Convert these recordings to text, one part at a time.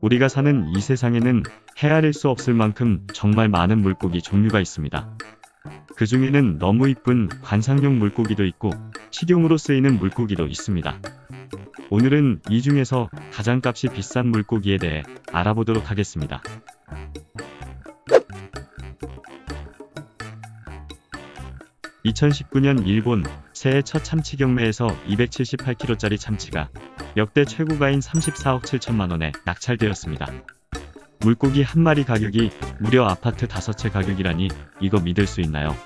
우리가 사는 이 세상에는 헤아릴 수 없을 만큼 정말 많은 물고기 종류가 있습니다. 그 중에는 너무 이쁜 관상용 물고기도 있고 식용으로 쓰이는 물고기도 있습니다. 오늘은 이 중에서 가장 값이 비싼 물고기에 대해 알아보도록 하겠습니다. (2019년) 일본 새해 첫 참치 경매에서 278kg짜리 참치가 역대 최고가인 34억 7천만 원에 낙찰되었습니다. 물고기 한 마리 가격이 무려 아파트 5채 가격이라니 이거 믿을 수 있나요?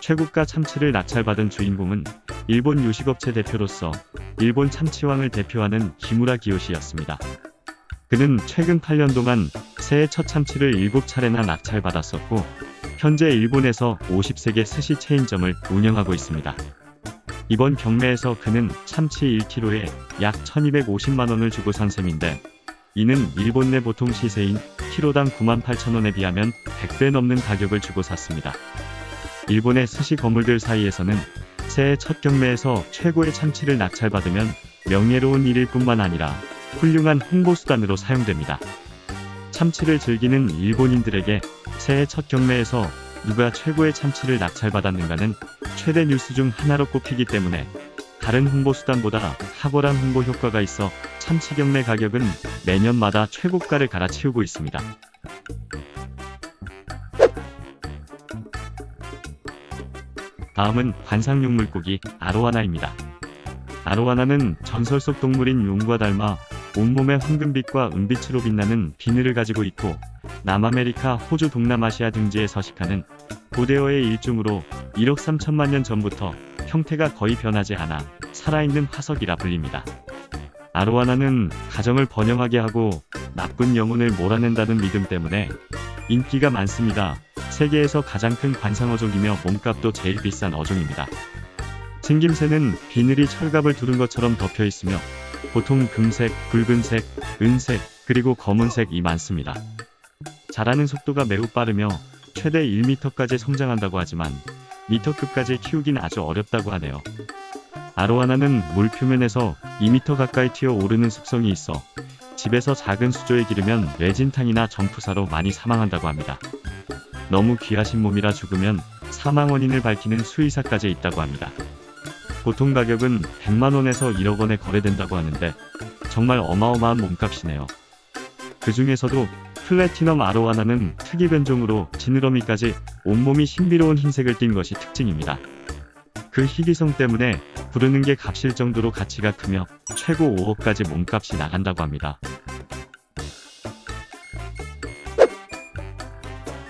최고가 참치를 낙찰받은 주인공은 일본 요식업체 대표로서 일본 참치왕을 대표하는 기무라 기요시였습니다. 그는 최근 8년 동안 새해 첫 참치를 7차례나 낙찰받았었고 현재 일본에서 50세계 스시 체인점을 운영하고 있습니다. 이번 경매에서 그는 참치 1kg에 약 1250만원을 주고 산 셈인데 이는 일본 내 보통 시세인 키로당 98,000원에 비하면 100배 넘는 가격을 주고 샀습니다. 일본의 스시 거물들 사이에서는 새해 첫 경매에서 최고의 참치를 낙찰받으면 명예로운 일일 뿐만 아니라 훌륭한 홍보수단으로 사용됩니다. 참치를 즐기는 일본인들에게 새해 첫 경매에서 누가 최고의 참치를 낙찰받았는가는 최대 뉴스 중 하나로 꼽히기 때문에 다른 홍보수단보다 탁월한 홍보 효과가 있어 참치 경매 가격은 매년마다 최고가를 갈아치우고 있습니다. 다음은 관상용 물고기 아로하나입니다. 아로하나는 전설 속 동물인 용과 닮아 온몸에 황금빛과 은빛으로 빛나는 비늘을 가지고 있고 남아메리카, 호주, 동남아시아 등지에 서식하는 고대어의 일종으로 1억 3천만 년 전부터 형태가 거의 변하지 않아 살아있는 화석이라 불립니다. 아로하나는 가정을 번영하게 하고 나쁜 영혼을 몰아낸다는 믿음 때문에 인기가 많습니다. 세계에서 가장 큰 관상어종이며 몸값도 제일 비싼 어종입니다. 생김새는 비늘이 철갑을 두른 것처럼 덮여 있으며 보통 금색, 붉은색, 은색, 그리고 검은색이 많습니다. 자라는 속도가 매우 빠르며 최대 1m까지 성장한다고 하지만 미터급까지 키우긴 아주 어렵다고 하네요. 아로하나는 물 표면에서 2m 가까이 튀어 오르는 습성이 있어 집에서 작은 수조에 기르면 뇌진탕이나 점프사로 많이 사망한다고 합니다. 너무 귀하신 몸이라 죽으면 사망 원인을 밝히는 수의사까지 있다고 합니다. 보통 가격은 100만원에서 1억원에 거래된다고 하는데 정말 어마어마한 몸값이네요. 그 중에서도 플래티넘 아로하나는 특이 변종으로 지느러미까지 온몸이 신비로운 흰색을 띤 것이 특징입니다. 그 희귀성 때문에 부르는 게 값일 정도로 가치가 크며 최고 5억까지 몸값이 나간다고 합니다.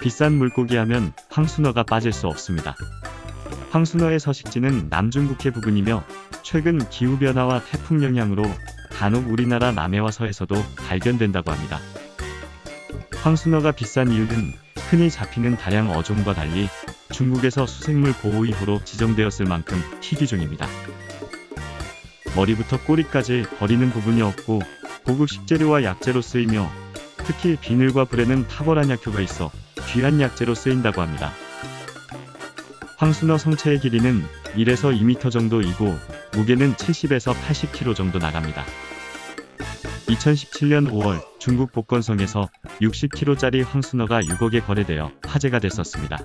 비싼 물고기 하면 황순어가 빠질 수 없습니다. 황순어의 서식지는 남중국해 부근이며 최근 기후변화와 태풍 영향으로 간혹 우리나라 남해와 서해서도 발견된다고 합니다. 황순어가 비싼 이유는 흔히 잡히는 다량 어종과 달리 중국에서 수생물 보호 이후로 지정되었을 만큼 희귀종입니다. 머리부터 꼬리까지 버리는 부분이 없고 고급 식재료와 약재로 쓰이며 특히 비늘과 불에는 탁월한 약효가 있어 귀한 약재로 쓰인다고 합니다. 황순어 성체의 길이는 1에서 2m 정도이고 무게는 70에서 80kg 정도 나갑니다. 2017년 5월 중국 복건성에서 60kg짜리 황순어가 6억에 거래되어 화제가 됐었습니다.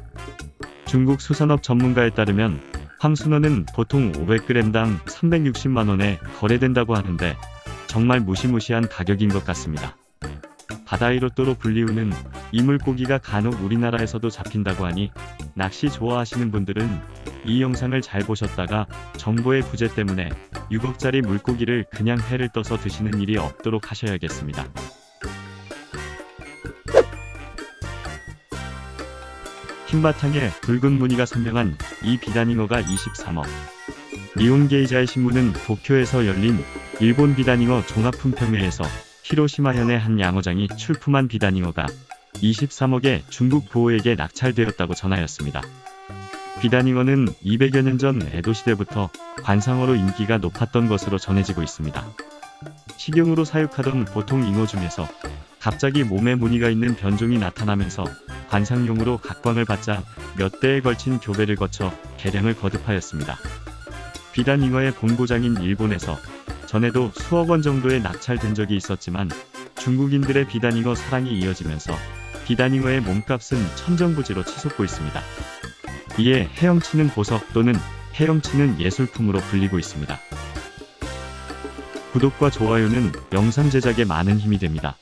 중국 수산업 전문가에 따르면 황순어는 보통 500g당 360만원에 거래된다고 하는데 정말 무시무시한 가격인 것 같습니다. 바다이로또로 불리우는 이 물고기가 간혹 우리나라에서도 잡힌다고 하니 낚시 좋아하시는 분들은 이 영상을 잘 보셨다가 정보의 부재 때문에 6억짜리 물고기를 그냥 회를 떠서 드시는 일이 없도록 하셔야겠습니다. 흰바탕에 붉은 무늬가 선명한 이 비단잉어가 23억. 리온게이자의 신문은 도쿄에서 열린 일본 비단잉어 종합품평회에서 히로시마현의 한 양어장이 출품한 비단잉어가 23억에 중국 보호에게 낙찰되었다고 전하였습니다. 비단잉어는 200여 년 전 에도 시대부터 관상어로 인기가 높았던 것으로 전해지고 있습니다. 식용으로 사육하던 보통 잉어 중에서 갑자기 몸에 무늬가 있는 변종이 나타나면서 관상용으로 각광을 받자 몇 대에 걸친 교배를 거쳐 개량을 거듭하였습니다. 비단 잉어의 본고장인 일본에서 전에도 수억 원 정도에 낙찰된 적이 있었지만 중국인들의 비단 잉어 사랑이 이어지면서 비단 잉어의 몸값은 천정부지로 치솟고 있습니다. 이에 헤엄치는 보석 또는 헤엄치는 예술품으로 불리고 있습니다. 구독과 좋아요는 영상 제작에 많은 힘이 됩니다.